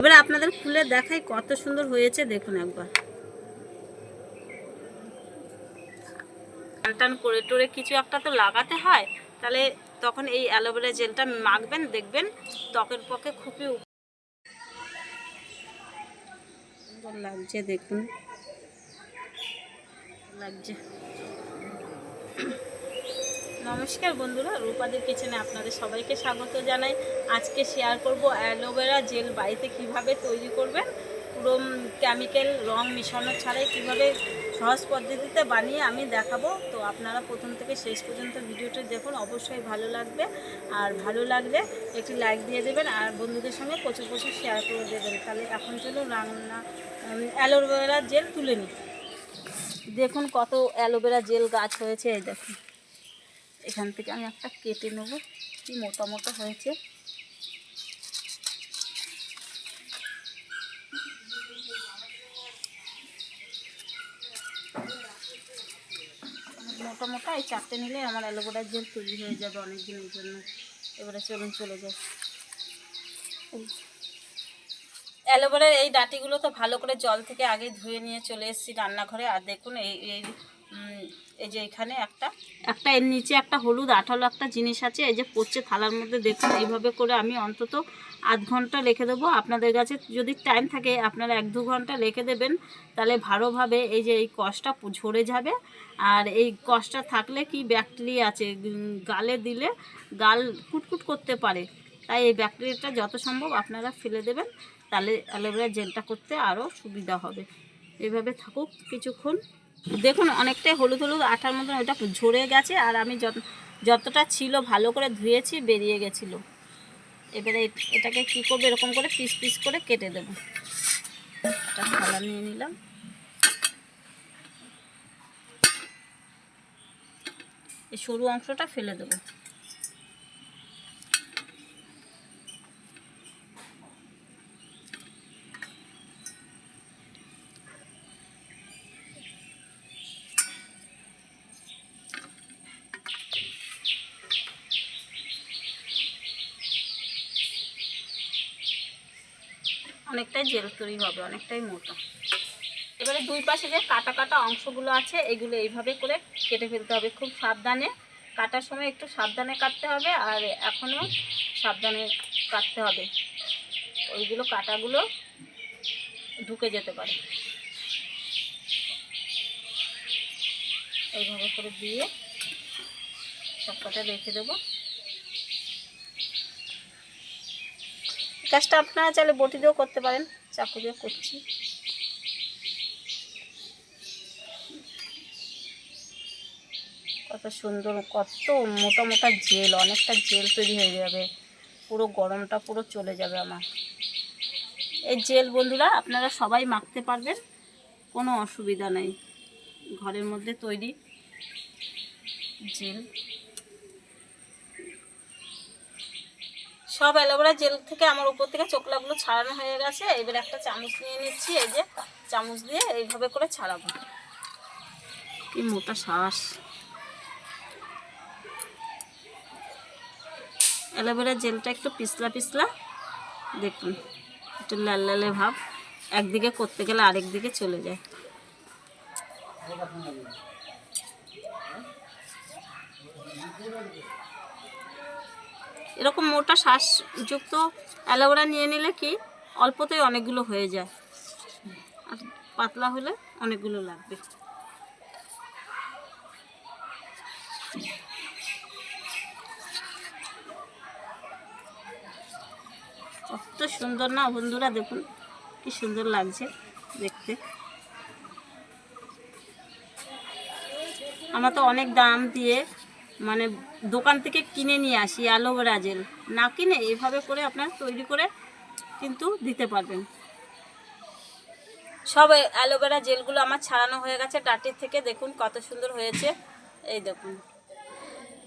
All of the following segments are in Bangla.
এবারে আপনাদের খুলে দেখাই কত সুন্দর হয়েছে দেখুন একবার। টান করে টোরে কিছু একটা তো লাগাতে হয় তাহলে তখন এই অ্যালোভেরা জেলটা মাখবেন দেখবেন ত্বকের পক্ষে খুবই লাগছে দেখুন। লাগছে। নমস্কার বন্ধুরা, রূপাদের কিচেনে আপনাদের সবাইকে স্বাগত জানাই। আজকে শেয়ার করব অ্যালোভেরা জেল বাড়িতে কীভাবে তৈরি করবেন পুরো কেমিক্যাল রং মিশানো ছাড়াই কীভাবে সহজ পদ্ধতিতে বানিয়ে আমি দেখাবো। তো আপনারা প্রথম থেকে শেষ পর্যন্ত ভিডিওটা দেখুন, অবশ্যই ভালো লাগবে। আর ভালো লাগলে একটি লাইক দিয়ে দেবেন আর বন্ধুদের সঙ্গে প্রচুর প্রচুর শেয়ার করে দেবেন। তাহলে এখন চলুন রান্না অ্যালোভেরা জেল তুলে নিই। দেখুন কত অ্যালোভেরা জেল গাছ হয়েছে, এই দেখুন। এখান থেকে আমি একটা কেটে নেব। কি মোটা মোটা হয়েছে। মোটা মোটা, এই চারটে নিলে আমার অ্যালোভেরার জেল তৈরি হয়ে যাবে অনেক দিনের জন্য। এবারে চলুন চলে যাই। অ্যালোভেরার এই ডাটিগুলো তো ভালো করে জল থেকে আগে ধুয়ে নিয়ে চলে এসেছি রান্নাঘরে। আর দেখুন, এই এই এই যে এখানে একটা। একটা এর নিচে একটা হলুদ আঠালো একটা জিনিস আছে, এই যে পড়ছে থালার মধ্যে, দেখুন, এইভাবে করে আমি অন্তত আধ ঘণ্টা রেখে দেবো। আপনাদের কাছে যদি টাইম থাকে, আপনারা এক দু ঘণ্টা রেখে দেবেন, তাহলে ভালোভাবে এই যে এই কষটা ঝরে যাবে। আর এই কষটা থাকলে কি ব্যাকটেরিয়া আছে? গালে দিলে গাল কুটকুট করতে পারে। তাই এই ব্যাকটেরিয়াটা যত সম্ভব আপনারা ফেলে দেবেন, তাহলে অ্যালোভেরা জেলটা করতে আরও সুবিধা হবে। এইভাবে থাকুক কিছুক্ষণ। দেখুন, অনেকটাই হলুদ হলুদ আঠার মতন ওটা ঝরে গেছে আর আমি যত যতটা ছিল ভালো করে ধুয়েছি, বেরিয়ে গেছিল। এবারে এটাকে কী করব, এরকম করে পিস পিস করে কেটে দেবো। একটা থালা নিয়ে নিলাম। এই সরু অংশটা ফেলে দেবো। অনেকটাই জেল তৈরি হবে, অনেকটাই মোটা। এবারে দুই পাশে যে কাটা কাটা অংশগুলো আছে, এগুলো এইভাবে করে কেটে ফেলতে হবে। খুব সাবধানে কাটার সময় একটু সাবধানে কাটতে হবে, আর এখনও সাবধানে কাটতে হবে। ওইগুলো কাটাগুলো ঢুকে যেতে পারে। এইভাবে করে দিয়ে সব কটা রেখে দেবো। কাজটা আপনারা চাইলে বটি দিয়েও করতে পারেন চাকু দিয়ে করছি। কত সুন্দর, কত মোটা মোটা জেল, অনেকটা জেল তৈরি হয়ে যাবে। পুরো গরমটা পুরো চলে যাবে আমার। এই জেল বন্ধুরা, আপনারা সবাই মাখতে পারবেন, কোনো অসুবিধা নেই। ঘরের মধ্যে তৈরি জেল। সব অ্যালোভেরা জেল থেকে আমার উপর থেকে চোখলাগুলো ছাড়ানো হয়ে গেছে। এবার একটা চামচ নিয়ে নিচ্ছি, এই যে চামচ দিয়ে এইভাবে করে ছাড়াবো। কি মোটা শ্বাস। অ্যালোভেরা জেলটা একটু পিছলা পিছলা, দেখুন, একটু লাল লালে ভাব, একদিকে করতে গেলে আরেক দিকে চলে যায়। এরকম মোটা শ্বাসযুক্ত অ্যালোভেরা নিয়ে নিলে কি অল্পতেই অনেকগুলো হয়ে যায়। আর পাতলা হলে অনেকগুলো লাগবে। কত সুন্দর না বন্ধুরা, দেখুন কি সুন্দর লাগছে দেখতে। আমরা তো অনেক দাম দিয়ে মানে দোকান থেকে কিনে নিয়ে আসি অ্যালোভেরা জেল না কিনে এভাবে করে আপনার তৈরি করে কিন্তু দিতে পারবেন। সব অ্যালোভেরা জেলগুলো আমার ছাড়ানো হয়ে গেছে, ডাটির থেকে দেখুন কত সুন্দর হয়েছে। এই দেখুন।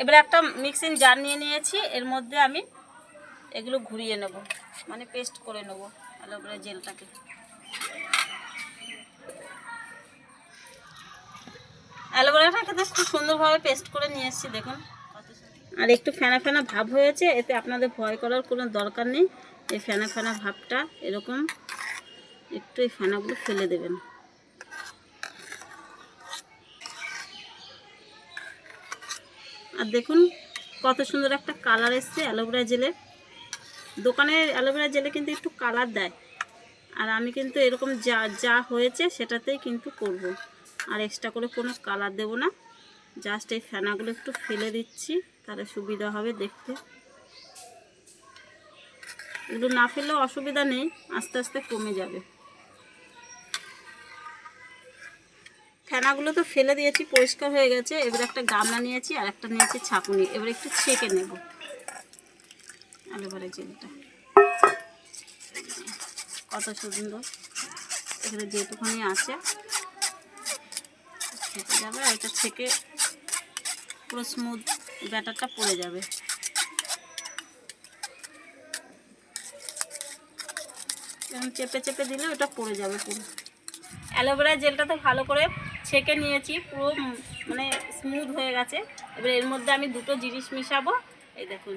এবার একটা মিক্সিং জার নিয়ে নিয়েছি, এর মধ্যে আমি এগুলো ঘুরিয়ে নেব মানে পেস্ট করে নেব অ্যালোভেরা জেলটাকে অ্যালোভেরাটাকে খুব সুন্দরভাবে পেস্ট করে নিয়ে এসেছি, দেখুন। আর একটু ফেনা ফেনা ভাব হয়েছে, এতে আপনাদের ভয় করার কোনো দরকার নেই। এই ফেনা ফেনা ভাবটা এরকম একটু এই ফেনাগুলো ফেলে দেবেন। আর দেখুন, কত সুন্দর একটা কালার এসছে অ্যালোভেরা জেলে। দোকানের অ্যালোভেরা জেলে কিন্তু একটু কালার দেয়। আর আমি কিন্তু এরকম যা যা হয়েছে সেটাতেই কিন্তু করব। আর এক্সট্রা করে কোনো কালার দেব না। জাস্ট এই ফেনাগুলো একটু ফেলে দিচ্ছি, তাহলে সুবিধা হবে দেখতে। এগুলো না ফেললেও অসুবিধা নেই, আস্তে আস্তে কমে যাবে। ফেনাগুলো তো ফেলে দিয়েছি, পরিষ্কার হয়ে গেছে। এবার একটা গামলা নিয়েছি আর একটা নিয়েছি ছাঁকুনি। এবার একটু ছেঁকে নেব। অ্যালোভেরা জেলটা। কত সুন্দর। এখানে যেটুকুনি আছে ছেঁকে যাবে আর এটা ছেঁকে পুরো স্মুথ ব্যাটারটা পড়ে যাবে। চেপে চেপে দিলে ওটা পড়ে যাবে পুরো। অ্যালোভেরা জেলটা তো ভালো করে ছেঁকে নিয়েছি, পুরো মানে স্মুথ হয়ে গেছে। এবার এর মধ্যে আমি দুটো জিনিস মিশাবো। এই দেখুন,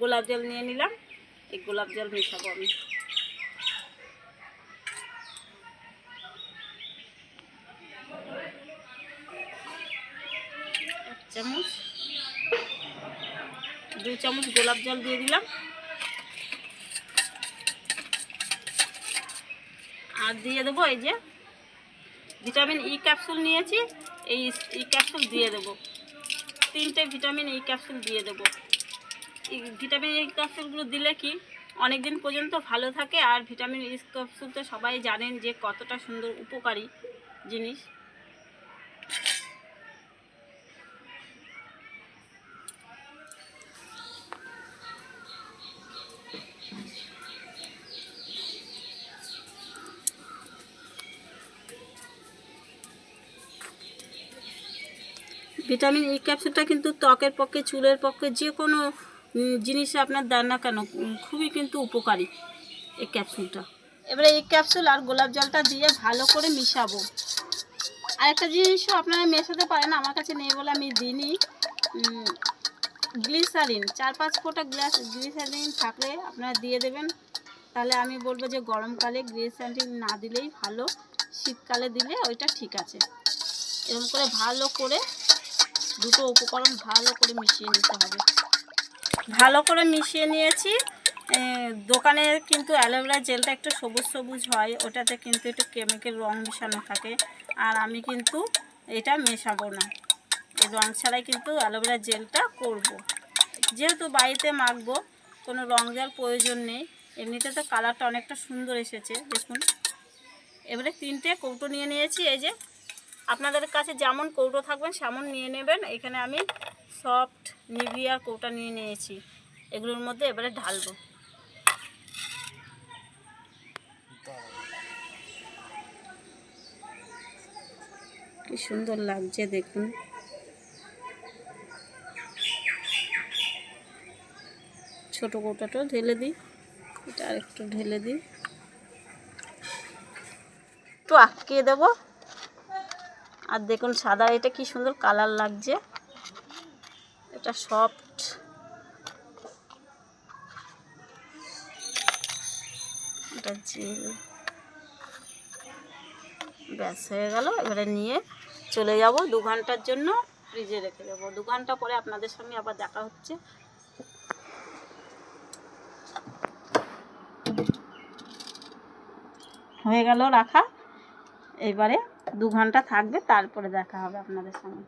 গোলাপ জল নিয়ে নিলাম, এই গোলাপ জল মিশাবো আমি। চামচ। দু চামচ গোলাপ জল দিয়ে দিলাম। আর দিয়ে দেবো এই যে ভিটামিন ই ক্যাপসুল নিয়েছি। এই ই ক্যাপসুল দিয়ে দেবো। তিনটে ভিটামিন ই ক্যাপসুল দিয়ে দেবো। ভিটামিন ই ক্যাপসুলগুলো দিলে কি অনেক দিন পর্যন্ত ভালো থাকে। আর ভিটামিন ই ক্যাপসুল তো সবাই জানেন যে কতটা সুন্দর উপকারী জিনিস। ভিটামিন ই ক্যাপসুলটা কিন্তু ত্বকের পক্ষে, চুলের পক্ষে, যে কোনো জিনিসে আপনার দেন না কেন, খুবই কিন্তু উপকারী এই ক্যাপসুলটা। এবারে এই ক্যাপসুল আর গোলাপ জলটা দিয়ে ভালো করে মিশাবো। আর একটা জিনিসও আপনারা মেশাতে পারেন, আমার কাছে নেই বলে আমি দিইনি। গ্লিসারিন, চার পাঁচ ফোঁটা গ্লাস গ্লিসারিন থাকলে আপনারা দিয়ে দেবেন। তাহলে আমি বলব যে গরমকালে গ্লিসারিন না দিলেই ভালো, শীতকালে দিলে ওইটা ঠিক আছে। এরকম করে ভালো করে দুটো উপকরণ ভালো করে মিশিয়ে নিতে হবে। ভালো করে মিশিয়ে নিয়েছি। দোকানে কিন্তু অ্যালোভেরা জেলটা একটু সবুজ সবুজ হয়, ওটাতে কিন্তু একটু কেমিক্যাল রং মেশানো থাকে। আর আমি কিন্তু এটা মেশাবো না। রং ছাড়াই কিন্তু অ্যালোভেরা জেলটা করব। যেহেতু বাড়িতে মাখবো, কোনো রং দেওয়ার প্রয়োজন নেই। এমনিতে তো কালারটা অনেকটা সুন্দর এসেছে, দেখুন। এবারে তিনটে কৌটো নিয়ে নিয়েছি, এই যে আপনাদের কাছে যেমন কৌটো থাকবেন, সেমন নিয়ে নেবেন। এখানে আমি সফট নিভিয়ার কৌটা নিয়ে নিয়েছি। এগুলোর মধ্যে এবারে ঢালবো। কি সুন্দর লাগছে দেখুন। ছোট কৌটাটা ঢেলে দিই। এটা আরেকটু ঢেলে দিই। একটু আটকিয়ে দেবো। আর দেখুন সাদা, এটা কি সুন্দর কালার লাগছে। এটা সফট এটা জেল। ব্যাস, হয়ে গেল। এবারে নিয়ে চলে যাব দু ঘণ্টার জন্য ফ্রিজে রেখে দেবো। দু ঘণ্টা পরে আপনাদের সঙ্গে আবার দেখা হচ্ছে। হয়ে গেল রাখা। এবারে দু ঘণ্টা থাকবে, তারপরে দেখা হবে আপনাদের সঙ্গে।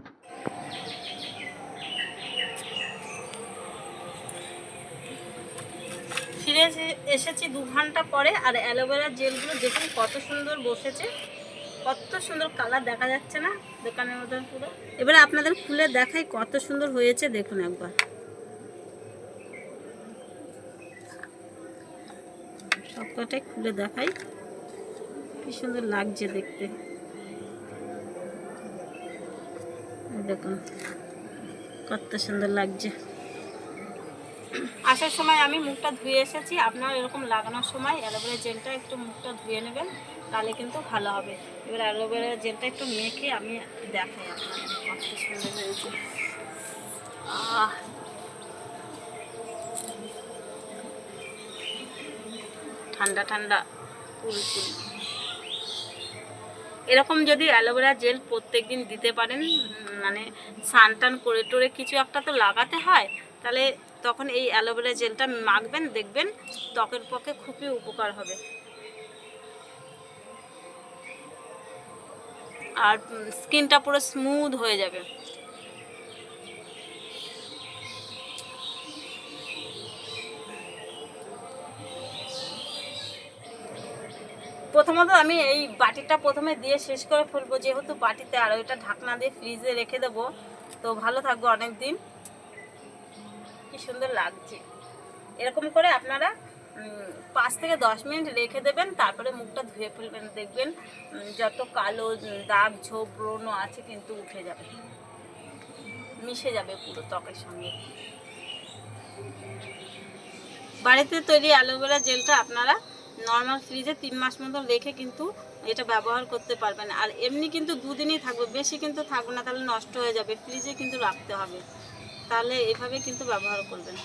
ফিরে এসে- এসেছি দু ঘণ্টা পরে, আর অ্যালোভেরার জেলগুলো দেখুন কত সুন্দর বসেছে, কত সুন্দর কালার দেখা যাচ্ছে না দোকানের মতন পুরো। এবারে আপনাদের খুলে দেখাই কত সুন্দর হয়েছে, দেখুন একবার। সবকটাই খুলে দেখাই, কি সুন্দর লাগছে দেখতে এই দেখুন কত সুন্দর লাগছে। আসার সময় আমি মুখটা ধুয়ে এসেছি আপনারা এরকম লাগানোর সময় অ্যালোভেরা জেলটা একটু মুখটা ধুয়ে নেবেন, তাহলে কিন্তু ভালো হবে। এবার অ্যালোভেরা জেলটা একটু মেখে আমি দেখাই সুন্দর হয়েছে। ঠান্ডা ঠান্ডা কুল কুল এরকম যদি অ্যালোভেরা জেল প্রত্যেকদিন দিতে পারেন মানে টান করে টোরে কিছু একটা তো লাগাতে হয়, তাহলে তখন এই অ্যালোভেরা জেলটা মাখবেন, দেখবেন ত্বকের পক্ষে খুবই উপকার হবে। আর স্কিনটা পুরো স্মুথ হয়ে যাবে। প্রথমত আমি এই বাটিটা প্রথমে দিয়ে শেষ করে ফেলব, যেহেতু বাটিতে আর ওইটা ঢাকনা দিয়ে ফ্রিজে রেখে দেবো। তো ভালো থাকব অনেক দিন কি সুন্দর লাগছে। এরকম করে আপনারা পাঁচ থেকে দশ মিনিট রেখে দেবেন, তারপরে মুখটা ধুয়ে ফেলবেন, দেখবেন যত কালো দাগ, ঝোপ, ব্রণ আছে কিন্তু উঠে যাবে। মিশে যাবে পুরো ত্বকের সঙ্গে। বাড়িতে তৈরি অ্যালোভেরা জেলটা আপনারা নর্মাল ফ্রিজে তিন মাস মতো রেখে কিন্তু এটা ব্যবহার করতে পারবেন। আর এমনি কিন্তু দুদিনই থাকবে, বেশি কিন্তু থাকবে না, তাহলে নষ্ট হয়ে যাবে। ফ্রিজে কিন্তু রাখতে হবে। তাহলে এভাবে কিন্তু ব্যবহার করবেন।